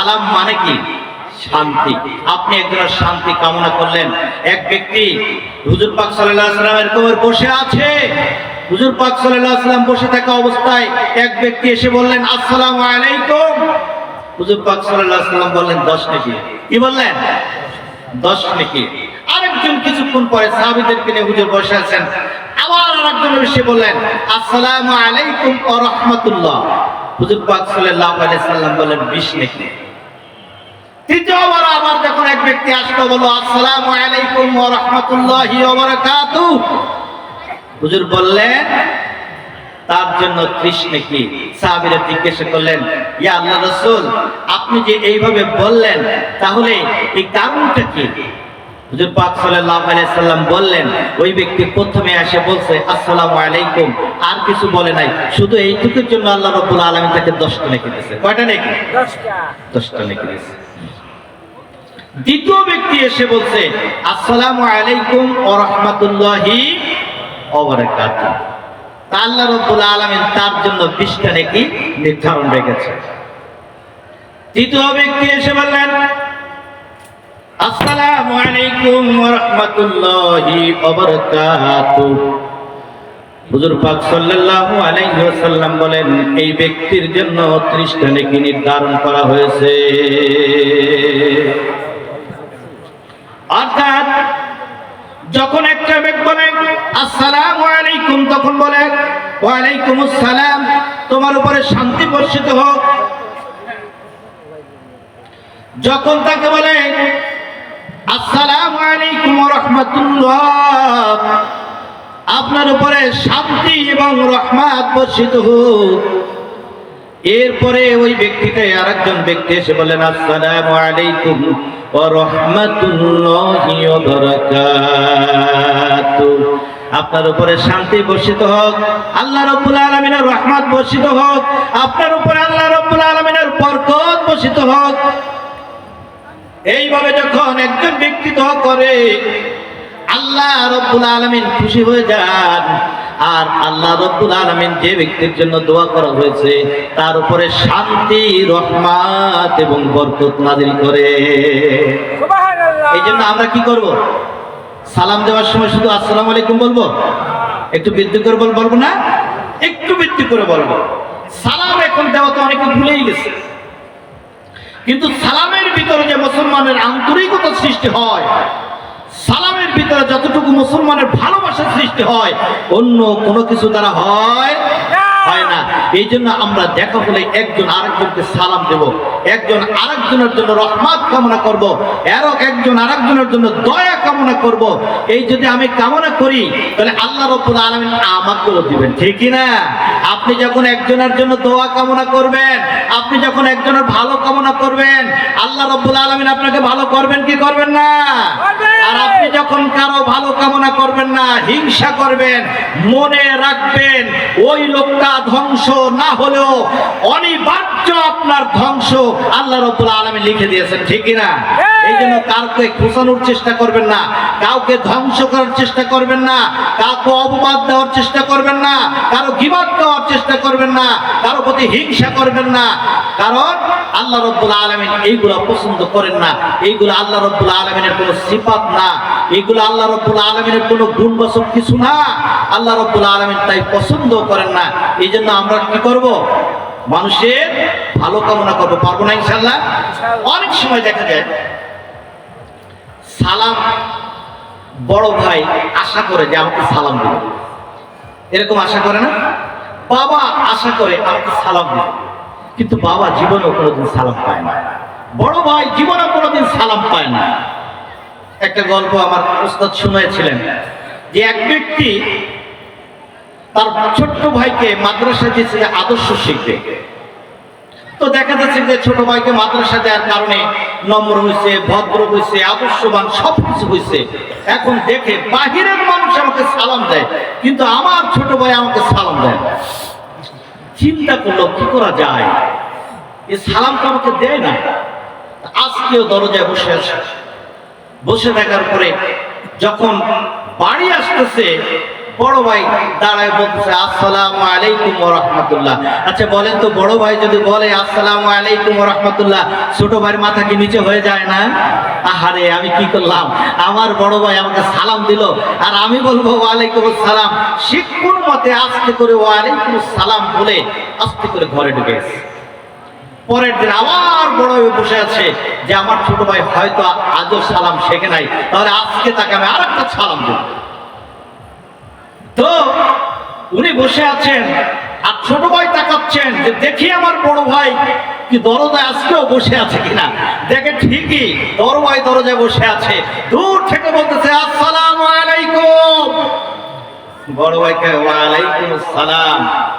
সালাম মানে কি? শান্তি। আপনি একজনের শান্তি কামনা করলেন। এক ব্যক্তি হুজুর পাক আলাইহি সাল্লামের কোমর বসে আছে। হুজুর পাক আলাইহি সাল্লাম বসে থাকা অবস্থায় এক ব্যক্তি এসে বললেন, আসসালামু আলাইকুম। হুজুর পাক আলাইহি সাল্লাম বললেন, দশ নাকি। কি বললেন? দশ নাকি। আরেকজন কিছুক্ষণ পরে সাহাবীদেরকে নিয়ে হুজুর বসে আছেন। আবার আরেকজন এসে বললেন, আসসালামু আলাইকুম ওয়া রাহমাতুল্লাহ। হুজুর পাক সাল্লাল্লাহু আলাইহি সাল্লাম বললেন, বিশ নাকি। তৃতীয়বার আবার যখন এক ব্যক্তি আসলো বলল আসসালামু আলাইকুম রাহমাতুল্লাহি হুজুর বললেন তার জন্য নাকি সাহাবীরা জিজ্ঞাসা করলেন ইয়া আল্লাহ রাসূল আপনি যে এইভাবে বললেন তাহলে এই কারণটা কি? হুজুর পাক সাল্লাল্লাহু আলাইহি সাল্লাম বললেন ওই ব্যক্তি প্রথমে এসে বলছে আসসালামু আলাইকুম। আর কিছু বলে নাই। শুধু এইটুকুর জন্য আল্লাহ রাব্বুল আলামিন তাকে 10টা নাকি দিয়েছে। কয়টা নাকি দশটা। 10টা নাকি দিয়েছে। দ্বিতীয় ব্যক্তি এসে বলছে, আসসালামু আলাইকুম ওয়া রাহমাতুল্লাহি আল্লাহ তার জন্য 20টা নাকি নির্ধারণ রেখেছে। তৃতীয় ব্যক্তি এসে বললেন, আসসালামু আলাইকুম ওয়া রাহমাতুল্লাহি ওয়া হুজুর পাক সাল্লাল্লাহু আলাইহি ওয়াসাল্লাম বলেন, এই ব্যক্তির জন্য 30টা নেকি নির্ধারণ করা হয়েছে। অর্থাৎ যখন একটা ব্যক্তি বলে, আসসালামু আলাইকুম তখন বলে ওয়ালাইকুম আসসালাম তোমার উপরে শান্তি বর্ষিত হোক। যখন তাকে বলে, আসসালামু আলাইকুম রাহমাতুল্লাহ আপনার উপরে শান্তি এবং রহমাত বর্ষিত হোক। এরপরে ওই ব্যক্তিটা আরেকজন ব্যক্তি এসে বলেন আসসালামু আলাইকুম আপনার উপরে শান্তি বর্ষিত হোক, আল্লাহ রাব্বুল আলামিনের রহমত বর্ষিত হোক, আপনার উপরে আল্লাহ রাব্বুল আলামিনের বরকত বর্ষিত হোক। এইভাবে যখন একজন ব্যক্তি করে, আল্লাহ রব্বুল আলমিন খুশি হয়ে যান। আর আল্লাহ রব্বুল আলমিন যে ব্যক্তির জন্য দোয়া করা হয়েছে তার উপরে শান্তি রহমাত এবং বরকত নাজিল করে। সুবহানাল্লাহ। এই জন্য আমরা কি করব? সালাম দেওয়ার সময় শুধু আসসালামু আলাইকুম বলব? একটু বৃদ্ধি করে বল বলব না? একটু বৃদ্ধি করে বলব। সালাম এখন দেওয়া তো অনেকে ভুলেই গেছে। কিন্তু সালামের ভিতরে যে মুসলমানের আন্তরিকতা সৃষ্টি হয় সালামের ভিতরে যতটুকু মুসলমানের ভালোবাসা সৃষ্টি হয়, অন্য কোনো কিছু দ্বারা হয় হয় না। এই জন্য আমরা দেখা হলে একজন আরেকজনকে সালাম দেব। একজন আরেকজনের জন্য রহমত কামনা করব। এর একজন আরেকজনের জন্য দয়া কামনা করব। এই যদি আমি কামনা করি, তাহলে আল্লাহ রব্বুল আলামিন আমাকেও দিবেন। ঠিক কি না? আপনি যখন একজনের জন্য দোয়া কামনা করবেন, আপনি যখন একজনের ভালো কামনা করবেন আল্লাহ রব্বুল আলামিন আপনাকে ভালো করবেন কি করবেন না? আর আপনি যখন কারও ভালো কামনা করবেন না হিংসা করবেন মনে রাখবেন ওই লোকটা ধ্বংস না হলেও অনিবার্য আপনার ধ্বংস আল্লাহ রব্বুল আলামিন লিখে দিয়েছেন ঠিক না এই জন্য কাউকে খোসানোর চেষ্টা করবেন না কাউকে ধ্বংস করার চেষ্টা করবেন না কাউকে অপবাদ দেওয়ার চেষ্টা করবেন না কারও গিবাদ দেওয়ার চেষ্টা করবেন না কারও প্রতি হিংসা করবেন না। কারণ আল্লাহ রব্বুল আলমিন এইগুলো পছন্দ করেন না। এইগুলো আল্লাহ রব্বুল আলমিনের কোনো সিফাত না। এইগুলো আল্লাহ রব্বুল আলমিনের কোনো গুণবাচক কিছু না। আল্লাহ রব্বুল আলমিন তাই পছন্দ করেন না। এই জন্য আমরা কি করব? মানুষের ভালো কামনা করব। পারব না ইনশাল্লাহ অনেক সময় দেখা যায় সালাম বড় ভাই আশা করে যে আমাকে সালাম দিবে এরকম আশা করে না? বাবা আশা করে আমাকে সালাম দিবে কিন্তু বাবা জীবনেও কোনোদিন সালাম পায় না। বড় ভাই জীবনে কোনোদিন সালাম পায় না। একটা গল্প আমার উস্তাদ শুনেছিলেন যে এক ব্যক্তি তার ছোট্ট ভাইকে মাদ্রাসা দিয়েছে আদর্শ শিখবে। তো দেখা যাচ্ছে যে ছোট ভাইকে মাদ্রাসা দেওয়ার কারণে নম্র হয়েছে ভদ্র হয়েছে আদর্শবান সব কিছু হয়েছে এখন দেখে বাহিরের মানুষ আমাকে সালাম দেয়, কিন্তু আমার ছোট ভাই আমাকে সালাম দেয়। চিন্তা করল কি করা যায়। এ সালাম তো আমাকে দেয় না। আজকেও দরজায় বসে আছে। বসে থাকার পরে যখন বাড়ি আসতেছে বড় ভাই দাঁড়ায় বলতেছে, আসসালামু আলাইকুম রাহমাতুল্লাহ। আচ্ছা বলেন তো, বড় ভাই যদি বলে, আসসালামু আলাইকুম রাহমাতুল্লাহ, ছোট ভাইয়ের মাথা কি নিচে হয়ে যায় না? আহারে, আমি কি করলাম? আমার বড় ভাই আমাকে সালাম দিল, আর আমি বলব, ওয়ালাইকুম সালাম শিক্ষুর মতে আস্তে করে ওয়ালাইকুম সালাম বলে আস্তে করে ঘরে ঢুকে পরের দিন আবার বড় হয়ে বসে আছে যে, আমার ছোট ভাই হয়তো আজও সালাম শেখে নাই, তাহলে আজকে তাকে আমি আর একটা সালাম দেব। উনি বসে আছেন, আর ছোট ভাই তাকাচ্ছেন যে, দেখি আমার বড় ভাই কি দরজায় আজকেও বসে আছে কিনা? দেখে ঠিকই বড় ভাই দরজায় বসে আছে। দূর থেকে বলতেছে, আসসালামু আলাইকুম। বড় ভাইকে, ওয়ালাইকুম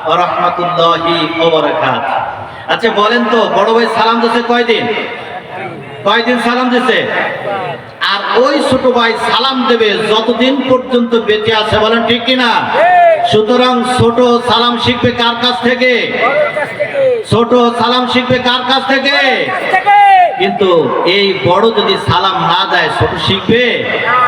ওয়া রাহমাতুল্লাহি আচ্ছা বলেন তো, বড় ভাই সালাম দিতে কয়দিন? কয়দিন সালাম দিছে? আর ওই ছোট ভাই সালাম দেবে যতদিন পর্যন্ত বেঁচে আছে, বলেন ঠিক কিনা? সুতরাং ছোট সালাম শিখবে কার কাছ থেকে? ছোট সালাম শিখবে কার কাছ থেকে? কাছ থেকে? কিন্তু এই বড় যদি সালাম না দেয় ছোট শিখবে? না